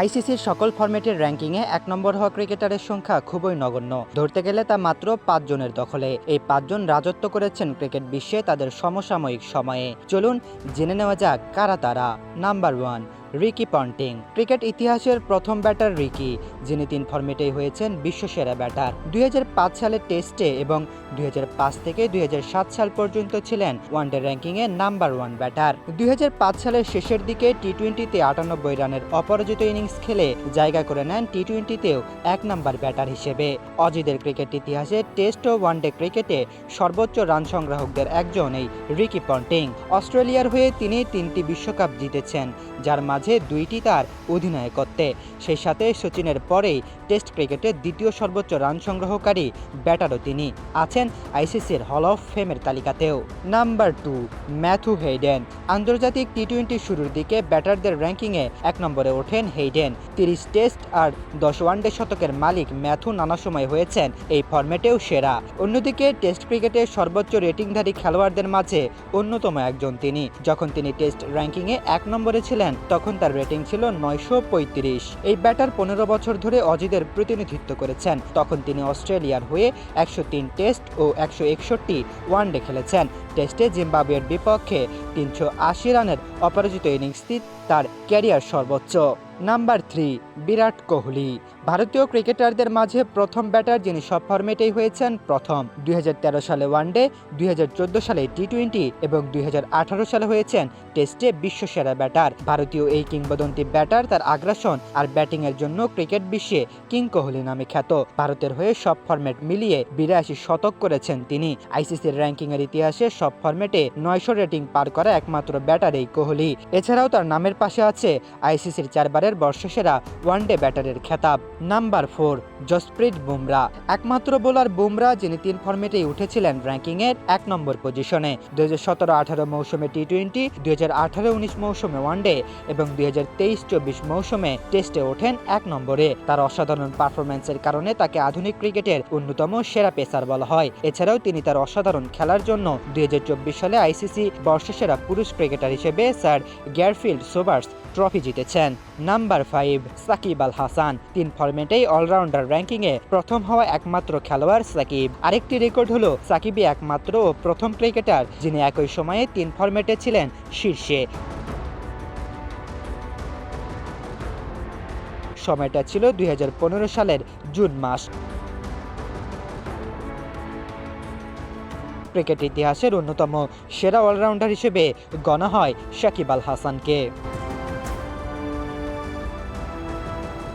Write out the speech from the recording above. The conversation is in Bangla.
আইসিসির সকল ফরম্যাটের র্যাঙ্কিংয়ে এক নম্বর হওয়া ক্রিকেটারের সংখ্যা খুবই নগণ্য। ধরতে গেলে তা মাত্র পাঁচজনের দখলে। এই পাঁচজন রাজত্ব করেছেন ক্রিকেট বিশ্বে তাদের সমসাময়িক সময়ে। চলুন জেনে নেওয়া যাক কারা তারা। Number one Ricky Ponting. Cricket ইতিহাসের প্রথম ব্যাটার রিকি, যিনি তিন ফরম্যাটেই হয়েছেন বিশ্বসেরা ব্যাটার। দুই সালের টেস্টে এবং দুই হাজার পাঁচ থেকে দুই হাজার সাত সাল পর্যন্ত ছিলেন ওয়ানডে র্যাঙ্কিংয়ে নাম্বার ওয়ান ব্যাটার। দুই হাজার পাঁচ সালের শেষের দিকে টি টোয়েন্টিতে আটানব্বই রানের অপরাজিত ইনিংস খেলে জায়গা করে নেন টি টোয়েন্টিতেও এক নাম্বার ব্যাটার হিসেবে। অজিদের ক্রিকেট ইতিহাসে টেস্ট ও ওয়ানডে ক্রিকেটে সর্বোচ্চ রান সংগ্রাহকদের একজন এই রিকি পন্টিং। অস্ট্রেলিয়ার হয়ে তিনি তিনটি বিশ্বকাপ জিতেছেন, যার মাঝে দুইটি তার অধিনায়কত্বে। সেই সাথে সচিনের পরেই টেস্ট ক্রিকেটের দ্বিতীয় সর্বোচ্চ রান সংগ্রহকারী ব্যাটারও তিনি আছেন আইসিসির হল অফ ফেমের তালিকাতেও। নাম্বার টু ম্যাথু হেইডেন আন্তর্জাতিক টি টোয়েন্টি শুরুর দিকে ব্যাটারদের র্যাঙ্কিংয়ে এক নম্বরে ওঠেন হেইডেন তিরিশ টেস্ট আর দশ ওয়ানডে শতকের মালিক ম্যাথু নানা সময় হয়েছেন এই ফরম্যাটেও সেরা। অন্যদিকে টেস্ট ক্রিকেটে সর্বোচ্চ রেটিংধারী খেলোয়াড়দের মাঝে অন্যতম একজন তিনি। যখন তিনি টেস্ট র্যাঙ্কিংয়ে এক নম্বরে ছিলেন, তখন তার রেটিং ছিল নয়শো পঁয়ত্রিশ। এই ব্যাটার পনেরো বছর ধরে অজিদের প্রতিনিধিত্ব করেছেন। তখন তিনি অস্ট্রেলিয়ার হয়ে একশো তিন টেস্ট ও একশো একষট্টি ওয়ানডে খেলেছেন। টেস্টে জিম্বাবুয়ের বিপক্ষে তিনশো আশি রানের অপরাজিত ইনিংসটি তার ক্যারিয়ার সর্বোচ্চ। Number three, Virat Kohli. ভারতীয় ক্রিকেটারদের মাঝে প্রথম ব্যাটার যিনি সব ফরম্যাটেই হয়েছেন, প্রথম দুই হাজার তেরো সালে ওয়ানডে, দুই হাজার চোদ্দ সালে টি টোয়েন্টি এবং দুই হাজার আঠারো সালে হয়েছেন টেস্টে বিশ্বসেরা ব্যাটার। ভারতীয় এই কিংবদন্তি ব্যাটার তার আগ্রাসন আর ব্যাটিংয়ের জন্য ক্রিকেট বিশ্বে কিং কোহলি নামে খ্যাত। ভারতের হয়ে সব ফরম্যাট মিলিয়ে বিরাশি শতক করেছেন তিনি। আইসিসির র্যাঙ্কিংয়ের ইতিহাসে সব ফরম্যাটে নয়শো রেটিং পার করা একমাত্র ব্যাটার এই কোহলি। এছাড়াও তার নামের পাশে আছে আইসিসির চারবারের বর্ষসেরা ওয়ানডে ব্যাটারের খেতাব, নাম্বার ফোর, জসপ্রীত বুমরা। একমাত্র বোলার বুমরা, যিনি তিন ফরম্যাটেই উঠেছিলেন র্যাঙ্কিংয়ের এক নম্বর পজিশনে। দুই হাজার সতেরো আঠারো মৌসুমে টি টোয়েন্টি দুই হাজার আঠারো উনিশ মৌসুমে ওয়ানডে এবং দুই হাজার তেইশ চব্বিশ মৌসুমে টেস্টে ওঠেন এক নম্বরে। তার অসাধারণ পারফরম্যান্সের কারণে তাকে আধুনিক ক্রিকেটের অন্যতম সেরা পেসার বলা হয়। এছাড়াও তিনি তার অসাধারণ খেলার জন্য দুই হাজার সালে আইসিসি বর্ষসেরা পুরুষ ক্রিকেটার হিসেবে স্যার গ্যারফিল্ড সোবার্স ট্রফি জিতেছেন। Number five, Shakib Al Hasan. তিন ফরম্যাটেই অলরাউন্ডার র্যাঙ্কিংয়ে প্রথম হওয়া একমাত্র খেলোয়াড় সাকিব। আরেকটি রেকর্ড হলো সাকিবই একমাত্র ও প্রথম ক্রিকেটার, যিনি একই সময়ে তিন ফরম্যাটে ছিলেন শীর্ষে। সময়টা ছিল দুই হাজার পনেরো সালের জুন মাস। ক্রিকেট ইতিহাসের অন্যতম সেরা অলরাউন্ডার হিসেবে গণা হয় শাকিব আল হাসানকে।